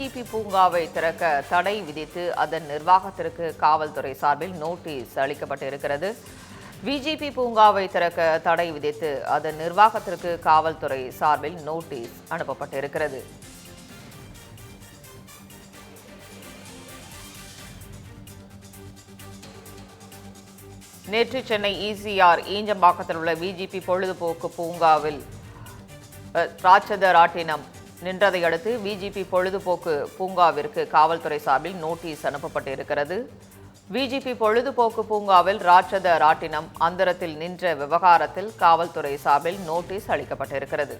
VGP பூங்காவை திறக்க தடை விதித்து அதன் நிர்வாகத்திற்கு காவல்துறை சார்பில் நோட்டீஸ் அளிக்கப்பட்டிருக்கிறது. விஜிபி பூங்காவை திறக்க தடை விதித்து அதன் நிர்வாகத்திற்கு காவல்துறை சார்பில் நோட்டீஸ் அனுப்பப்பட்டிருக்கிறது. நேற்று சென்னை இசிஆர் ஈஞ்சம்பாக்கத்தில் உள்ள விஜிபி பொழுதுபோக்கு பூங்காவில் ராட்சத ராட்டினம் நின்றதை அடுத்து விஜிபி பொழுதுபோக்கு பூங்காவிற்கு காவல்துறை சார்பில் நோட்டீஸ் அனுப்பப்பட்டிருக்கிறது. விஜிபி பொழுதுபோக்கு பூங்காவில் ராட்சத ராட்டினம் அந்தரத்தில் நின்ற விவகாரத்தில் காவல்துறை சார்பில் நோட்டீஸ் அளிக்கப்பட்டிருக்கிறது.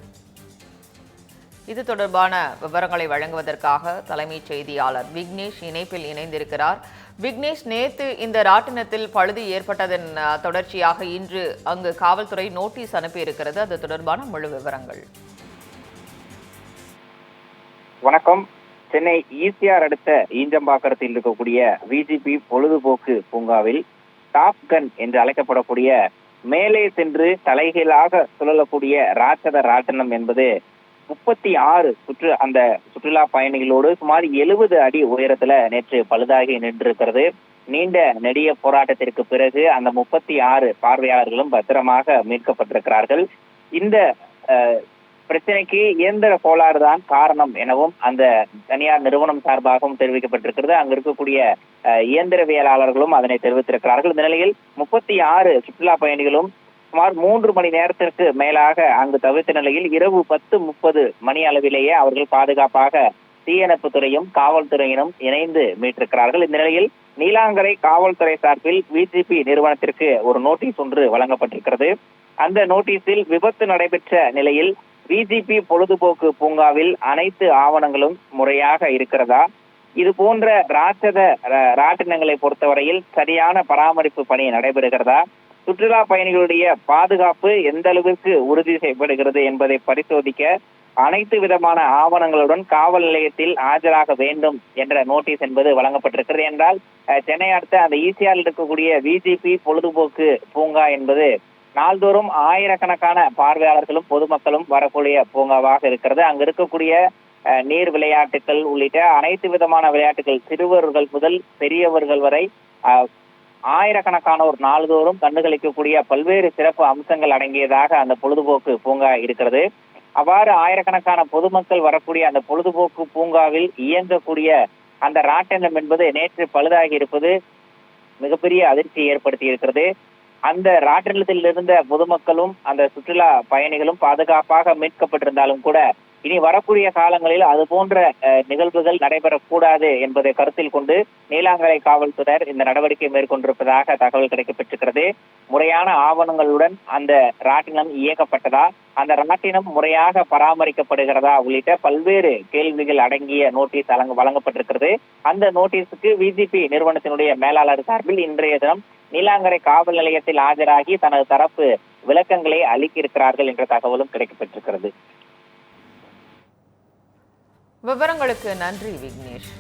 இது தொடர்பான விவரங்களை வழங்குவதற்காக தலைமைச் செய்தியாளர் விக்னேஷ் இணைப்பில் இணைந்திருக்கிறார். விக்னேஷ் நேத்து இந்த ராட்டினத்தில் பழுது ஏற்பட்டதன் தொடர்ச்சியாக இன்று அங்கு காவல்துறை நோட்டீஸ் அனுப்பியிருக்கிறது. அது தொடர்பான முழு விவரங்கள். வணக்கம். சென்னை ஈசிஆர் அடுத்த ஈஞ்சம்பாக்கரத்தில் இருக்கக்கூடிய விஜிபி பொழுதுபோக்கு பூங்காவில் டாப் கன் என்று அழைக்கப்படக்கூடிய மேலே சென்று தலைகீழாக சுழலக்கூடிய ராட்சத ராட்டனம் என்பது முப்பத்தி ஆறு சுற்று அந்த சுற்றுலா பயணிகளோடு சுமார் எழுபது அடி உயரத்துல நேற்று பழுதாகி நின்றிருக்கிறது. நீண்ட நெடிய போராட்டத்திற்கு பிறகு அந்த முப்பத்தி ஆறு பார்வையாளர்களும் பத்திரமாக மீட்கப்பட்டிருக்கிறார்கள். இந்த அஹ், பிரச்சனைக்கு இயந்திர கோளாறு தான் காரணம் எனவும் அந்த தனியார் நிறுவனம் சார்பாகவும் தெரிவிக்கப்பட்டிருக்கிறது. அங்க இருக்கக்கூடிய இயந்திரவியலாளர்களும் அதனை தெரிவித்திருக்கிறார்கள். இந்த நிலையில் முப்பத்தி ஆறு சுற்றுலா பயணிகளும் சுமார் மூன்று மணி நேரத்திற்கு மேலாக அங்கு தவிர்த்த நிலையில் இரவு பத்து முப்பது மணி அளவிலேயே அவர்கள் பாதுகாப்பாக தீயணைப்பு துறையும் காவல்துறையினும் இணைந்து மீட்டிருக்கிறார்கள். இந்த நிலையில் நீலாங்கரை காவல்துறை சார்பில் விஜிபி நிறுவனத்திற்கு ஒரு நோட்டீஸ் ஒன்று வழங்கப்பட்டிருக்கிறது. அந்த நோட்டீஸில் விபத்து நடைபெற்ற நிலையில் விஜிபி பொழுதுபோக்கு பூங்காவில் அனைத்து ஆவணங்களும் முறையாக இருக்கிறதா? இது போன்ற ராட்சத ராட்டினங்களை பொறுத்தவரையில் சரியான பராமரிப்பு பணி நடைபெறுகிறதா? சுற்றுலா பயணிகளுடைய பாதுகாப்பு எந்த அளவிற்கு உறுதி செய்யப்படுகிறது என்பதை பரிசோதிக்க அனைத்து விதமான ஆவணங்களுடன் காவல் நிலையத்தில் ஆஜராக வேண்டும் என்ற நோட்டீஸ் என்பது வழங்கப்பட்டிருக்கிறது என்றால் சென்னை அடுத்த அந்த ஈசிஆரில் இருக்கக்கூடிய விஜிபி பொழுதுபோக்கு பூங்கா என்பது நாள்தோறும் ஆயிரக்கணக்கான பார்வையாளர்களும் பொதுமக்களும் வரக்கூடிய பூங்காவாக இருக்கிறது. அங்க இருக்கக்கூடிய அஹ், நீர் விளையாட்டுகள் உள்ளிட்ட அனைத்து விதமான விளையாட்டுகள் சிறுவர்கள் முதல் பெரியவர்கள் வரை ஆயிரக்கணக்கானோர் நாள்தோறும் கண்டுகளிக்கக்கூடிய பல்வேறு சிறப்பு அம்சங்கள் அடங்கியதாக அந்த பொழுதுபோக்கு பூங்கா இருக்கிறது. அவ்வாறு ஆயிரக்கணக்கான பொதுமக்கள் வரக்கூடிய அந்த பொழுதுபோக்கு பூங்காவில் இயங்கக்கூடிய அந்த ராட்டினம் என்பது நேற்று பழுதாகி இருப்பது மிகப்பெரிய அதிர்ச்சியை ஏற்படுத்தி இருக்கிறது. அந்த ராட்டினத்தில் இருந்த பொதுமக்களும் அந்த சுற்றுலா பயணிகளும் பாதுகாப்பாக மீட்கப்பட்டிருந்தாலும் கூட இனி வரக்கூடிய காலங்களில் அது போன்ற நிகழ்வுகள் நடைபெறக்கூடாது என்பதை கருத்தில் கொண்டு நீலாங்கரை காவல்துறையினர் இந்த நடவடிக்கை மேற்கொண்டிருப்பதாக தகவல் கிடைக்கப்பட்டிருக்கிறது. முறையான ஆவணங்களுடன் அந்த ராட்டினம் இயக்கப்பட்டதா? அந்த ராட்டினம் முறையாக பராமரிக்கப்படுகிறதா? உள்ளிட்ட பல்வேறு கேள்விகள் அடங்கிய நோட்டீஸ் வழங்கப்பட்டிருக்கிறது. அந்த நோட்டீஸுக்கு விஜிபி நிறுவனத்தினுடைய மேலாளர் சார்பில் இன்றைய தினம் நீலாங்கரை காவல் நிலையத்தில் ஆஜராகி தனது தரப்பு விளக்கங்களை அளிக்க இருக்கிறார்கள் என்ற தகவலும் கிடைக்கப்பட்டிருக்கிறது விவரங்களுக்கு நன்றி விக்னேஷ்.